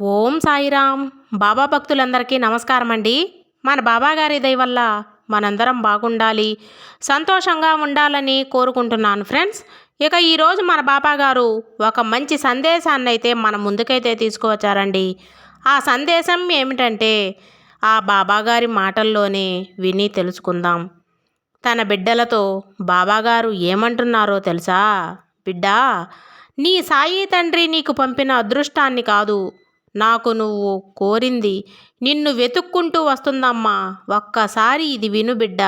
ఓం సాయిరామ్. బాబా భక్తులందరికీ నమస్కారం అండి మన బాబాగారి వల్ల మనందరం బాగుండాలి సంతోషంగా ఉండాలని కోరుకుంటున్నాను ఫ్రెండ్స్. ఇక ఈరోజు మన బాబాగారు ఒక మంచి సందేశాన్ని అయితే మన ముందుకైతే తీసుకువచ్చారండి. ఆ సందేశం ఏమిటంటే ఆ బాబాగారి మాటల్లోనే విని తెలుసుకుందాం. తన బిడ్డలతో బాబాగారు ఏమంటున్నారో తెలుసా? బిడ్డా నీ సాయి తండ్రి నీకు పంపిన అదృష్టాన్ని కాదు నాకు నువ్వు కోరింది నిన్ను వెతుక్కుంటూ వస్తుందమ్మా. ఒక్కసారి ఇది విను బిడ్డ.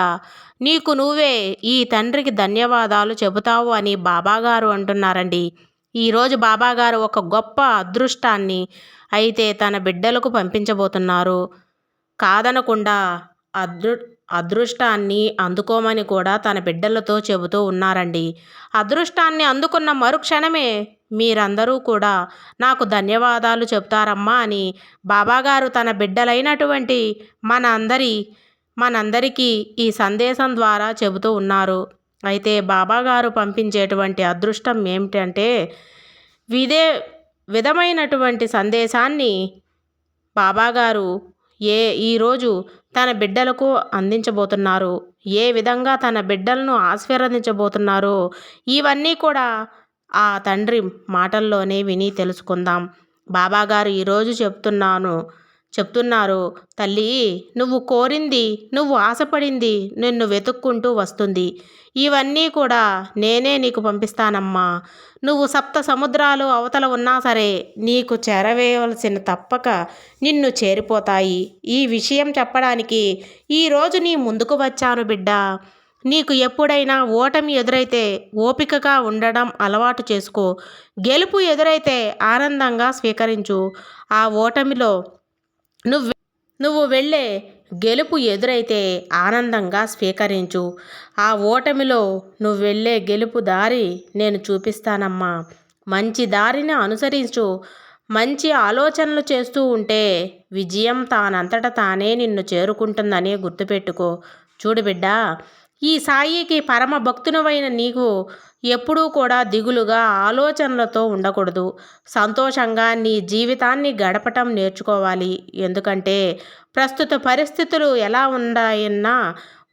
నీకు నువ్వే ఈ తండ్రికి ధన్యవాదాలు చెబుతావు అని బాబాగారు అంటున్నారండి. ఈరోజు బాబాగారు ఒక గొప్ప అదృష్టాన్ని అయితే తన బిడ్డలకు పంపించబోతున్నారు. కాదనకుండా అదృ అదృష్టాన్ని అందుకోమని కూడా తన బిడ్డలతో చెబుతూ ఉన్నారండి. అదృష్టాన్ని అందుకున్న మరుక్షణమే మీరందరూ కూడా నాకు ధన్యవాదాలు చెప్తారమ్మా అని బాబాగారు తన బిడ్డలైనటువంటి మన అందరి మనందరికీ ఈ సందేశం ద్వారా చెబుతూ ఉన్నారు. అయితే బాబాగారు పంపించేటువంటి అదృష్టం ఏమిటంటే విదే విధమైనటువంటి సందేశాన్ని బాబాగారు ఏ ఈరోజు తన బిడ్డలకు అందించబోతున్నారు. ఏ విధంగా తన బిడ్డలను ఆశీర్వదించబోతున్నారో ఇవన్నీ కూడా ఆ తండ్రి మాటల్లోనే విని తెలుసుకుందాం. బాబాగారు ఈరోజు చెప్తున్నాను చెప్తున్నారు తల్లి నువ్వు కోరింది నువ్వు ఆశపడింది నిన్ను వెతుక్కుంటూ వస్తుంది. ఇవన్నీ కూడా నేనే నీకు పంపిస్తానమ్మా. నువ్వు సప్త సముద్రాలు అవతల ఉన్నా సరే నీకు చేరవేయవలసిన తప్పక నిన్ను చేరిపోతాయి. ఈ విషయం చెప్పడానికి ఈరోజు నీ ముందుకు వచ్చాను బిడ్డ. నీకు ఎప్పుడైనా ఓటమి ఎదురైతే ఓపికగా ఉండడం అలవాటు చేసుకో. గెలుపు ఎదురైతే ఆనందంగా స్వీకరించు. ఆ ఓటమిలో నువ్వు నువ్వు వెళ్ళే గెలుపు ఎదురైతే ఆనందంగా స్వీకరించు. ఆ ఓటమిలో నువ్వు వెళ్ళే గెలుపు దారి నేను చూపిస్తానమ్మా. మంచి దారిని అనుసరించు. మంచి ఆలోచనలు చేస్తూ ఉంటే విజయం తానంతట తానే నిన్ను చేరుకుంటుందని గుర్తుపెట్టుకో. చూడు బిడ్డా ఈ సాయికి పరమ భక్తునివైన నీకు ఎప్పుడూ కూడా దిగులుగా ఆలోచనలతో ఉండకూడదు. సంతోషంగా నీ జీవితాన్ని గడపటం నేర్చుకోవాలి. ఎందుకంటే ప్రస్తుత పరిస్థితులు ఎలా ఉన్నాయన్నా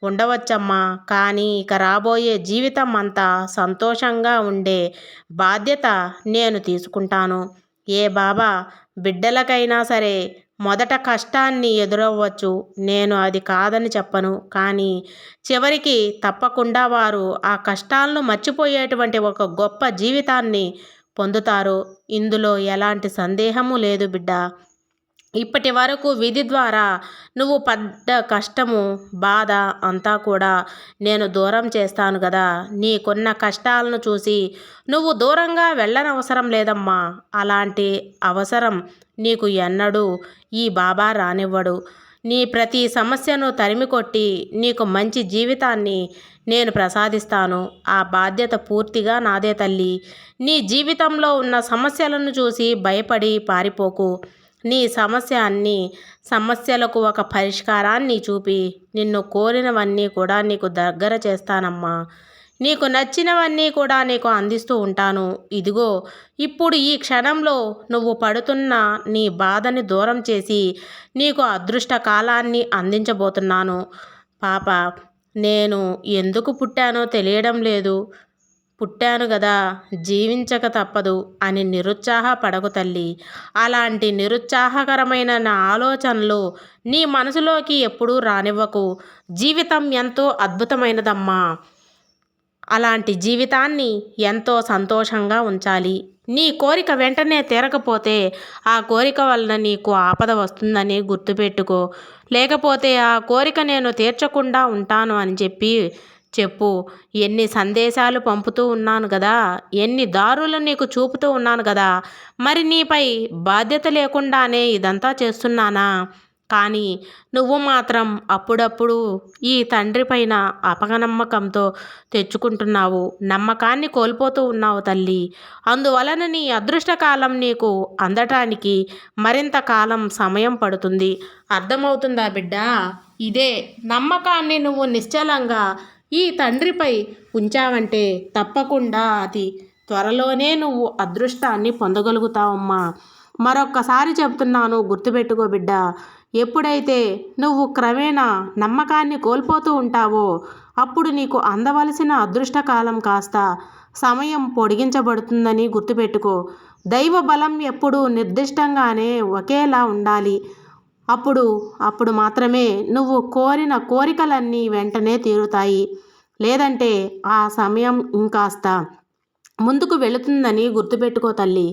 ఉండవచ్చమ్మా. కానీ ఇక రాబోయే జీవితం అంతా సంతోషంగా ఉండే బాధ్యత నేను తీసుకుంటాను. ఏ బాబా బిడ్డలకైనా సరే మొదట కష్టాన్ని ఎదురవ్వచ్చు. నేను అది కాదని చెప్పను. కానీ చివరికి తప్పకుండా వారు ఆ కష్టాలను మర్చిపోయేటువంటి ఒక గొప్ప జీవితాన్ని పొందుతారు. ఇందులో ఎలాంటి సందేహము లేదు బిడ్డ. ఇప్పటి వరకు విధి ద్వారా నువ్వు పడ్డ కష్టము బాధ అంతా కూడా నేను దూరం చేస్తాను కదా నీకున్న కష్టాలను చూసి నువ్వు దూరంగా వెళ్ళనవసరం లేదమ్మా. అలాంటి అవసరం నీకు ఎన్నడూ ఈ బాబా రానివ్వడు. నీ ప్రతి సమస్యను తరిమికొట్టి నీకు మంచి జీవితాన్ని నేను ప్రసాదిస్తాను. ఆ బాధ్యత పూర్తిగా నాదే తల్లి. నీ జీవితంలో ఉన్న సమస్యలను చూసి భయపడి పారిపోకు. నీ సమస్య అన్ని సమస్యలకు ఒక పరిష్కారాన్ని చూపి నిన్ను కోరినవన్నీ కూడా నీకు దగ్గర చేస్తానమ్మా. నీకు నచ్చినవన్నీ కూడా నీకు అందిస్తూ ఉంటాను. ఇదిగో ఇప్పుడు ఈ క్షణంలో నువ్వు పడుతున్న నీ బాధని దూరం చేసి నీకు అదృష్ట కాలాన్ని అందించబోతున్నాను. పాప నేను ఎందుకు పుట్టానో తెలియడం లేదు. పుట్టాను కదా జీవించక తప్పదు అని నిరుత్సాహపడకు తల్లి. అలాంటి నిరుత్సాహకరమైన నా ఆలోచనలు నీ మనసులోకి ఎప్పుడూ రానివ్వకు. జీవితం ఎంతో అద్భుతమైనదమ్మా. అలాంటి జీవితాన్ని ఎంతో సంతోషంగా ఉంచాలి. నీ కోరిక వెంటనే తీరకపోతే ఆ కోరిక వలన నీకు ఆపద వస్తుందని గుర్తుపెట్టుకో. లేకపోతే ఆ కోరిక నేను తీర్చకుండా ఉంటాను అని చెప్పి చెప్పు. ఎన్ని సందేశాలు పంపుతూ ఉన్నాను కదా ఎన్ని దారులు నీకు చూపుతూ ఉన్నాను కదా మరి నీపై బాధ్యత లేకుండానే ఇదంతా చేస్తున్నానా? కానీ నువ్వు మాత్రం అప్పుడప్పుడు ఈ తండ్రి పైన అపనమ్మకంతో తెచ్చుకుంటున్నావు. నమ్మకాన్ని కోల్పోతూ ఉన్నావు తల్లి. అందువలన నీ అదృష్టకాలం నీకు అందటానికి మరింత కాలం సమయం పడుతుంది. అర్థమవుతుందా బిడ్డ? ఇదే నమ్మకాన్ని నువ్వు నిశ్చలంగా ఈ తండ్రిపై ఉంచావంటే తప్పకుండా అది త్వరలోనే నువ్వు అదృష్టాన్ని పొందగలుగుతావమ్మా. మరొక్కసారి చెప్తున్నాను గుర్తుపెట్టుకో బిడ్డ. ఎప్పుడైతే నువ్వు క్రమేణా నమ్మకాన్ని కోల్పోతూ ఉంటావో అప్పుడు నీకు అందవలసిన అదృష్టకాలం కాస్త సమయం పొడిగించబడుతుందని గుర్తుపెట్టుకో. దైవ బలం ఎప్పుడూ నిర్దిష్టంగానే ఒకేలా ఉండాలి. అప్పుడు అప్పుడు మాత్రమే నువ్వు కోరిన కోరికలన్నీ వెంటనే తీరుతాయి. లేదంటే ఆ సమయం ఇంకాస్త ముందుకు వెళుతుందని గుర్తుపెట్టుకో తల్లి.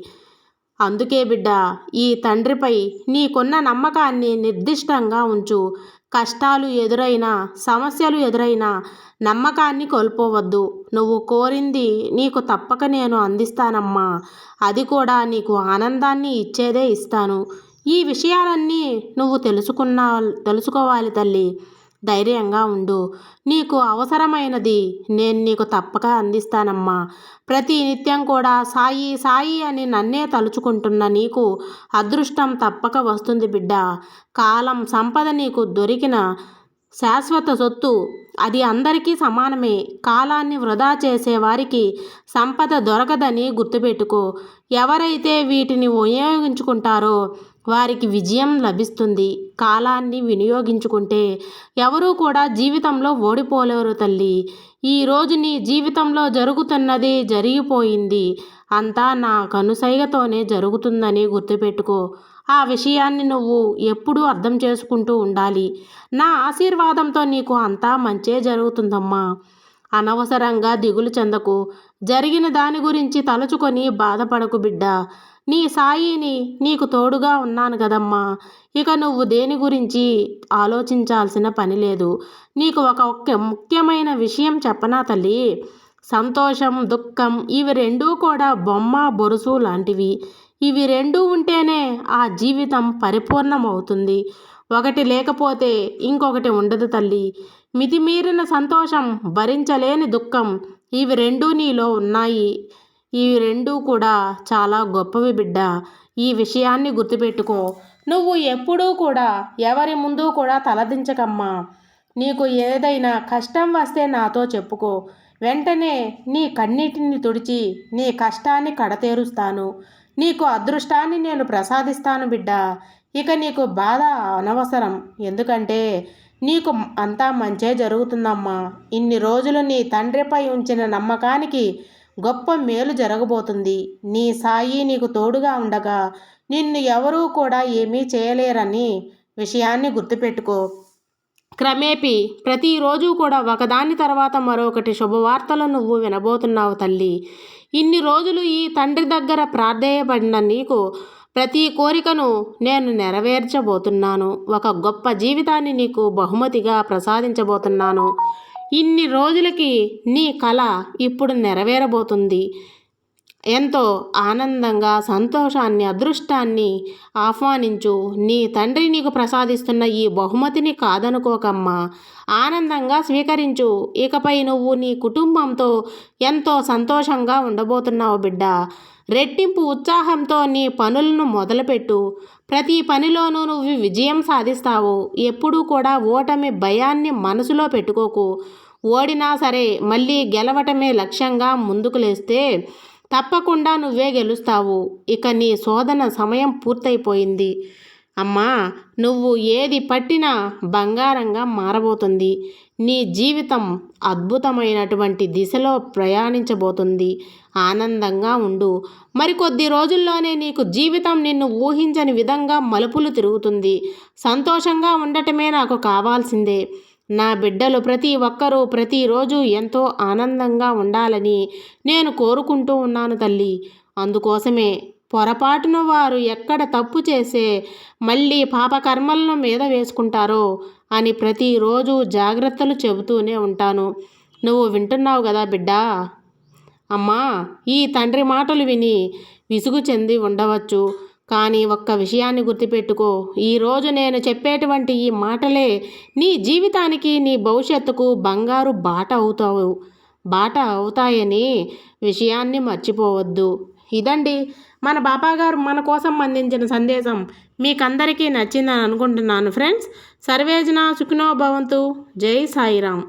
అందుకే బిడ్డ ఈ తండ్రిపై నీకున్న నమ్మకాన్ని నిర్దిష్టంగా ఉంచు. కష్టాలు ఎదురైనా సమస్యలు ఎదురైనా నమ్మకాన్ని కోల్పోవద్దు. నువ్వు కోరింది నీకు తప్పక నేను అందిస్తానమ్మా. అది కూడా నీకు ఆనందాన్ని ఇచ్చేదే ఇస్తాను. ఈ విషయాలన్నీ నువ్వు తెలుసుకున్నా తెలుసుకోవాలి తల్లి. ధైర్యంగా ఉండు. నీకు అవసరమైనది నేను నీకు తప్పక అందిస్తానమ్మా. ప్రతి నిత్యం కూడా సాయి సాయి అని నన్నే తలుచుకుంటున్న నీకు అదృష్టం తప్పక వస్తుంది బిడ్డ. కాలం సంపద నీకు దొరికిన శాశ్వత సొత్తు. అది అందరికీ సమానమే. కాలాన్ని వృధా చేసేవారికి సంపద దొరకదని గుర్తుపెట్టుకో. ఎవరైతే వీటిని వినియోగించుకుంటారో వారికి విజయం లభిస్తుంది. కాలాన్ని వినియోగించుకుంటే ఎవరూ కూడా జీవితంలో ఓడిపోలేరు తల్లి. ఈరోజు నీ జీవితంలో జరుగుతున్నది జరిగిపోయింది. అంతా నా కనుసైగతోనే జరుగుతుందని గుర్తుపెట్టుకో. ఆ విషయాన్ని నువ్వు ఎప్పుడూ అర్థం చేసుకుంటూ ఉండాలి. నా ఆశీర్వాదంతో నీకు అంతా మంచే జరుగుతుందమ్మా. అనవసరంగా దిగులు చెందకు. జరిగిన దాని గురించి తలుచుకొని బాధపడకు బిడ్డ. నీ సాయిని నీకు తోడుగా ఉన్నాను కదమ్మా. ఇక నువ్వు దేని గురించి ఆలోచించాల్సిన పని లేదు. నీకు ఒక ముఖ్యమైన విషయం చెప్పనా తల్లి? సంతోషం దుఃఖం ఇవి రెండూ కూడా బొమ్మ బొరుసు లాంటివి. ఇవి రెండూ ఉంటేనే ఆ జీవితం పరిపూర్ణమవుతుంది. ఒకటి లేకపోతే ఇంకొకటి ఉండదు తల్లి. మితిమీరిన సంతోషం భరించలేని దుఃఖం ఇవి రెండూ నీలో ఉన్నాయి. ఇవి రెండూ కూడా చాలా గొప్పవి బిడ్డ. ఈ విషయాన్ని గుర్తుపెట్టుకో. నువ్వు ఎప్పుడూ కూడా ఎవరి ముందు కూడా తలదించకమ్మా. నీకు ఏదైనా కష్టం వస్తే నాతో చెప్పుకో. వెంటనే నీ కన్నీటిని తుడిచి నీ కష్టాన్ని కడతేరుస్తాను. నీకు అదృష్టాన్ని నేను ప్రసాదిస్తాను బిడ్డ. ఇక నీకు బాధ అనవసరం. ఎందుకంటే నీకు అంతా మంచే జరుగుతుందమ్మా. ఇన్ని రోజులు నీ తండ్రిపై ఉంచిన నమ్మకానికి గొప్ప మేలు జరగబోతుంది. నీ సాయి నీకు తోడుగా ఉండగా నిన్ను ఎవరూ కూడా ఏమీ చేయలేరని విషయాన్ని గుర్తుపెట్టుకో. క్రమేపీ ప్రతిరోజు కూడా ఒకదాని తర్వాత మరొకటి శుభవార్తలు నువ్వు వినబోతున్నావు తల్లి. ఇన్ని రోజులు ఈ తండ్రి దగ్గర ప్రార్థయబడిన నీకు ప్రతి కోరికను నేను నెరవేర్చబోతున్నాను. ఒక గొప్ప జీవితాన్ని నీకు బహుమతిగా ప్రసాదించబోతున్నాను. ఇన్ని రోజులకి నీ కళ ఇప్పుడు నెరవేరబోతుంది. ఎంతో ఆనందంగా సంతోషాన్ని అదృష్టాన్ని ఆహ్వానించు. నీ తండ్రి నీకు ప్రసాదిస్తున్న ఈ బహుమతిని కాదనుకోకమ్మా. ఆనందంగా స్వీకరించు. ఇకపై నువ్వు నీ కుటుంబంతో ఎంతో సంతోషంగా ఉండబోతున్నావు బిడ్డ. రెట్టింపు ఉత్సాహంతో నీ పనులను మొదలుపెట్టు. ప్రతి పనిలోనూ నువ్వు విజయం సాధిస్తావు. ఎప్పుడూ కూడా ఓటమి భయాన్ని మనసులో పెట్టుకోకు. ఓడినా సరే మళ్ళీ గెలవటమే లక్ష్యంగా ముందుకు లేస్తే తప్పకుండా నువ్వే గెలుస్తావు. ఇక నీ శోధన సమయం పూర్తయిపోయింది. అమ్మా నువ్వు ఏది పట్టినా బంగారంగా మారబోతుంది. నీ జీవితం అద్భుతమైనటువంటి దిశలో ప్రయాణించబోతుంది. ఆనందంగా ఉండు. మరికొద్ది రోజుల్లోనే నీకు జీవితం నిన్ను ఊహించని విధంగా మలుపులు తిరుగుతుంది. సంతోషంగా ఉండటమే నాకు కావాల్సిందే. నా బిడ్డలు ప్రతి ఒక్కరూ ప్రతిరోజు ఎంతో ఆనందంగా ఉండాలని నేను కోరుకుంటూ ఉన్నాను తల్లి. అందుకోసమే పొరపాటున వారు ఎక్కడ తప్పు చేసే మళ్ళీ పాపకర్మలను మీద వేసుకుంటారో అని ప్రతిరోజు జాగ్రత్తలు చెబుతూనే ఉంటాను. నువ్వు వింటున్నావు కదా బిడ్డా? అమ్మా ఈ తండ్రి మాటలు విని విసుగు చెంది ఉండవచ్చు. కానీ ఒక్క విషయాన్ని గుర్తుపెట్టుకో. ఈరోజు నేను చెప్పేటువంటి ఈ మాటలే నీ జీవితానికి నీ భవిష్యత్తుకు బంగారు బాట అవుతావు. బాట అవుతాయని విషయాన్ని మర్చిపోవద్దు. ఇదండి మన బాబాగారు మన కోసం అందించిన సందేశం. మీకందరికీ నచ్చిందని అనుకుంటున్నాను ఫ్రెండ్స్. సర్వేజన సుఖినో భవంతు. జై సాయిరామ్.